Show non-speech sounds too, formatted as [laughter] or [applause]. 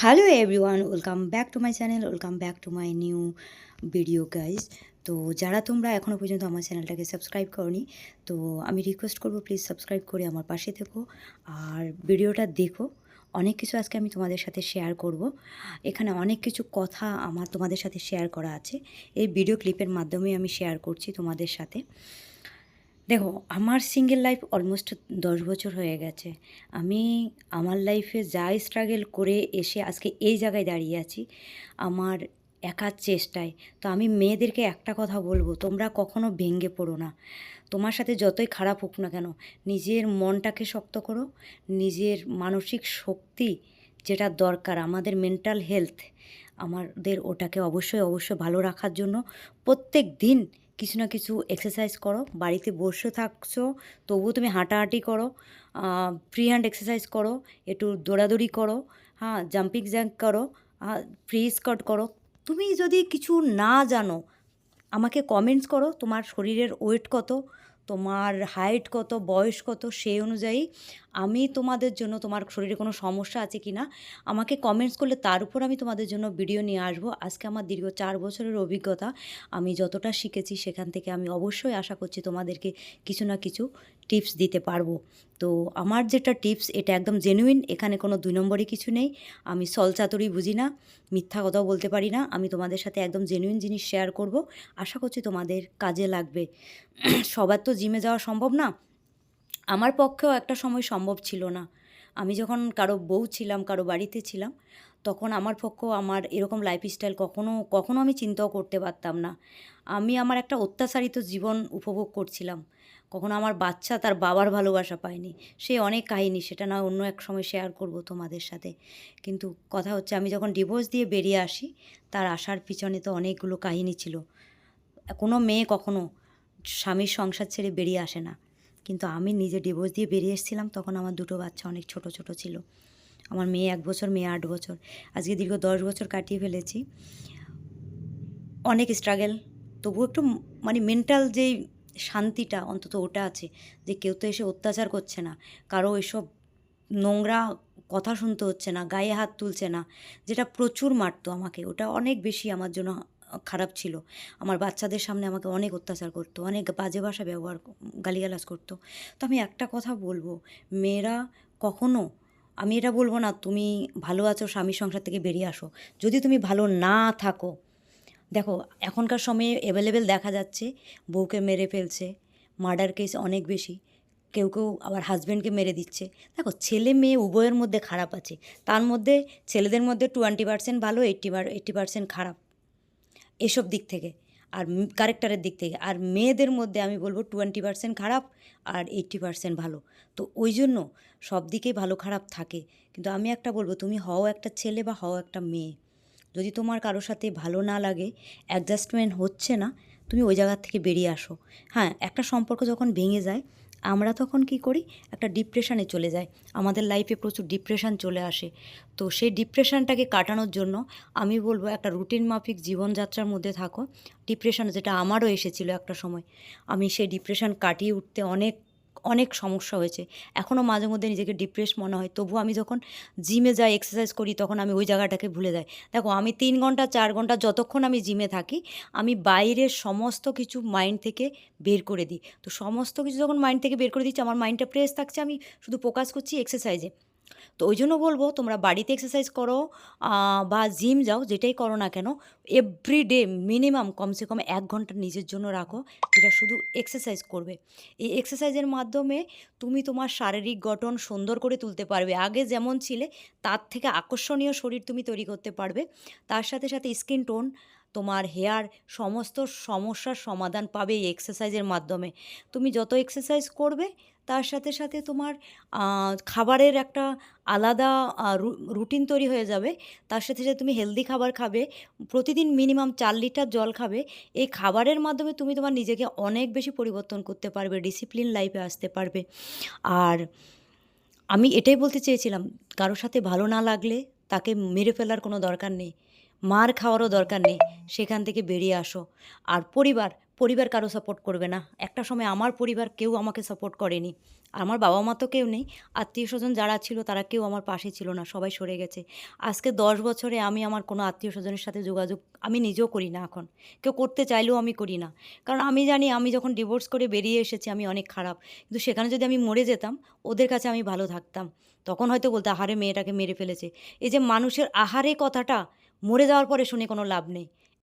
Hello everyone welcome back to my channel welcome back to my new video guys তো যারা তোমরা এখনও পর্যন্ত আমার চ্যানেলটাকে সাবস্ক্রাইব করনি, তো আমি রিকোয়েস্ট করব প্লিজ সাবস্ক্রাইব করে আমার পাশে থেকো। আর ভিডিওটা দেখো, অনেক কিছু আজকে আমি তোমাদের সাথে শেয়ার করব। এখানে অনেক কিছু কথা আমার তোমাদের সাথে শেয়ার করা আছে। এই ভিডিও ক্লিপের মাধ্যমে আমি শেয়ার করছি তোমাদের সাথে। দেখো, আমার সিঙ্গেল লাইফ অলমোস্ট দশ বছর হয়ে গেছে। আমি আমার লাইফে যা স্ট্রাগল করে এসে আজকে এই জায়গায় দাঁড়িয়ে আছি, আমার একার চেষ্টায়। তো আমি মেয়েদেরকে একটা কথা বলব, তোমরা কখনো ভেঙে পড়ো না। তোমার সাথে যতই খারাপ হোক না কেন, নিজের মনটাকে শক্ত করো, নিজের মানসিক শক্তি যেটা দরকার, আমাদের মেন্টাল হেলথ আমাদের ওটাকে অবশ্যই অবশ্যই ভালো রাখার জন্য প্রত্যেক দিন কিছু না কিছু এক্সারসাইজ করো। বাড়িতে বসে থাকছো, তবুও তুমি হাঁটাহাঁটি করো ফ্রি হ্যান্ড এক্সারসাইজ করো, একটু দৌড়াদৌড়ি করো হ্যাঁ জাম্পিং জ্যাম্প করো ফ্রি স্কট করো। তুমি যদি কিছু না জানো, আমাকে কমেন্টস করো, তোমার শরীরের ওয়েট কত, তোমার হাইট কত, বয়স কত, সেই অনুযায়ী আমি তোমাদের জন্য তোমার শরীরে কোনো সমস্যা আছে কি না, আমাকে কমেন্টস করলে তার উপর আমি তোমাদের জন্য ভিডিও নিয়ে আসব। আজকে আমার দীর্ঘ চার বছরের অভিজ্ঞতা, আমি যতটা শিখেছি সেখান থেকে আমি অবশ্যই আশা করছি তোমাদেরকে কিছু না কিছু টিপস দিতে পারব। তো আমার যেটা টিপস এটা একদম জেনুইন এখানে কোনো দুই নম্বরই কিছু নেই। আমি সলচাতুরি বুঝি না, মিথ্যা কথাও বলতে পারি না। আমি তোমাদের সাথে একদম জেনুইন জিনিস শেয়ার করব। আশা করছি তোমাদের কাজে লাগবে। [clears throat] সবার তো জিমে যাওয়া সম্ভব না। আমার পক্ষেও একটা সময় সম্ভব ছিল না। আমি যখন কারও বউ ছিলাম, কারও বাড়িতে ছিলাম, তখন আমার পক্ষেও আমার এরকম লাইফস্টাইল কখনো কখনো আমি চিন্তাও করতে পারতাম না। আমি আমার একটা অত্যাচারিত জীবন উপভোগ করছিলাম। কখনো আমার বাচ্চা তার বাবার ভালোবাসা পায়নি। সে অনেক কাহিনী, সেটা না অন্য এক সময় শেয়ার করব তোমাদের সাথে। কিন্তু কথা হচ্ছে, আমি যখন ডিভোর্স দিয়ে বেরিয়ে আসি, তার আসার পিছনে তো অনেকগুলো কাহিনী ছিল। কোনো মেয়ে কখনো স্বামীর সংসার ছেড়ে বেরিয়ে আসে না। কিন্তু আমি নিজে ডিভোর্স দিয়ে বেরিয়ে এসেছিলাম, তখন আমার দুটো বাচ্চা অনেক ছোট ছোট ছিল। আমার মেয়ে এক বছর, মেয়ে আট বছর। আজকে দীর্ঘ দশ বছর কাটিয়ে ফেলেছি। অনেক স্ট্রাগেল তবু একটু মানে মেন্টাল যেই শান্তিটা অন্তত ওটা আছে, যে কেউ তো এসে অত্যাচার করছে না, কারও এসব নোংরা কথা শুনতে হচ্ছে না, গায়ে হাত তুলছে না, যেটা প্রচুর মারতো আমাকে। ওটা অনেক বেশি আমার জন্য খারাপ ছিল। আমার বাচ্চাদের সামনে আমাকে অনেক অত্যাচার করতো, অনেক বাজে ভাষা ব্যবহার গালিগালাজ করতো। তো আমি একটা কথা বলব, মেয়েরা কখনো, আমি এটা বলব না, তুমি ভালো আছো স্বামীর সংসার থেকে বেরিয়ে আসো। যদি তুমি ভালো না থাকো, দেখো, এখনকার সময়ে অ্যাভেলেবেল দেখা যাচ্ছে, বউকে মেরে ফেলছে মার্ডার কেস অনেক বেশি, কেউ কেউ আবার হাজব্যান্ডকে মেরে দিচ্ছে। দেখো, ছেলে মেয়ে উভয়ের মধ্যে খারাপ আছে। তার মধ্যে ছেলেদের মধ্যে টোয়েন্টি পার্সেন্ট ভালো এইট্টি এইট্টি পার্সেন্ট খারাপ। এসব দিক থেকে আর ক্যারেক্টারের দিক থেকে। আর মেয়েদের মধ্যে আমি বলব টোয়েন্টি পার্সেন্ট খারাপ আর এইট্টি পার্সেন্ট ভালো। তো ওই জন্য সব দিকেই ভালো খারাপ থাকে। কিন্তু আমি একটা বলব, তুমি হও একটা ছেলে বা হও একটা মেয়ে। যদি তোমার কারোর সাথে ভালো না লাগে অ্যাডজাস্টমেন্ট হচ্ছে না, তুমি ওই জায়গার থেকে বেরিয়ে আসো। হ্যাঁ একটা সম্পর্ক যখন ভেঙে যায় আমরা তখন কি করি? একটা ডিপ্রেশানে চলে যাই। আমাদের লাইফে প্রচুর ডিপ্রেশান চলে আসে। তো সেই ডিপ্রেশনটাকে কাটানোর জন্য আমি বলব একটা রুটিন মাফিক জীবনযাত্রার মধ্যে থাকো। ডিপ্রেশন যেটা আমারও এসেছিল একটা সময়। আমি সেই ডিপ্রেশন কাটিয়ে উঠতে অনেক অনেক সমস্যা হয়েছে। এখনও মাঝে মধ্যে নিজেকে ডিপ্রেস মনে হয়। তবু আমি যখন জিমে যাই এক্সারসাইজ করি, তখন আমি ওই জায়গাটাকে ভুলে যাই। দেখো, আমি তিন ঘণ্টা, চার ঘণ্টা যতক্ষণ আমি জিমে থাকি, আমি বাইরের সমস্ত কিছু মাইন্ড থেকে বের করে দিই। তো সমস্ত কিছু যখন মাইন্ড থেকে বের করে দিচ্ছি, আমার মাইন্ডটা ফ্রেশ থাকছে, আমি শুধু ফোকাস করছি এক্সারসাইজে তো ওই জন্য বলব, তোমরা বাড়িতে এক্সারসাইজ করো বা জিম যাও, যেটাই করো না কেন এভরি ডে মিনিমাম কমসে কম এক ঘণ্টা নিজের জন্য রাখো, যেটা শুধু এক্সারসাইজ করবে। এই এক্সারসাইজের মাধ্যমে তুমি তোমার শারীরিক গঠন সুন্দর করে তুলতে পারবে। আগে যেমন ছিলে, তার থেকে আকর্ষণীয় শরীর তুমি তৈরি করতে পারবে। তার সাথে সাথে স্কিন টোন তোমার হেয়ার সমস্ত সমস্যার সমাধান পাবে এই এক্সারসাইজের মাধ্যমে। তুমি যত এক্সারসাইজ করবে তার সাথে সাথে তোমার খাবারের একটা আলাদা রুটিন তৈরি হয়ে যাবে। তার সাথে সাথে তুমি হেলদি খাবার খাবে, প্রতিদিন মিনিমাম চার লিটার জল খাবে। এই খাবারের মাধ্যমে তুমি তোমার নিজেকে অনেক বেশি পরিবর্তন করতে পারবে ডিসিপ্লিন লাইফে আসতে পারবে। আর আমি এটাই বলতে চেয়েছিলাম, কারোর সাথে ভালো না লাগলে তাকে মেরে ফেলার কোনো দরকার নেই। মার খাওয়ারও দরকার নেই, সেখান থেকে বেরিয়ে আসো। আর পরিবার পরিবার কারও সাপোর্ট করবে না। একটা সময় আমার পরিবার কেউ আমাকে সাপোর্ট করেনি। আমার বাবা মা তো কেউ নেই। আত্মীয় স্বজন যারা ছিল তারা কেউ আমার পাশে ছিল না। সবাই সরে গেছে। আজকে দশ বছরে আমি আমার কোনো আত্মীয় স্বজনের সাথে যোগাযোগ আমি নিজেও করি না এখন। কেউ করতে চাইলেও আমি করি না। কারণ আমি জানি আমি যখন ডিভোর্স করে বেরিয়ে এসেছি আমি অনেক খারাপ। কিন্তু সেখানে যদি আমি মরে যেতাম, ওদের কাছে আমি ভালো থাকতাম। তখন হয়তো বলতে, আহারে, মেয়েটাকে মেরে ফেলেছে। এই যে মানুষের আহারে কথাটা মরে যাওয়ার পরে শুনে কোনো লাভ নেই।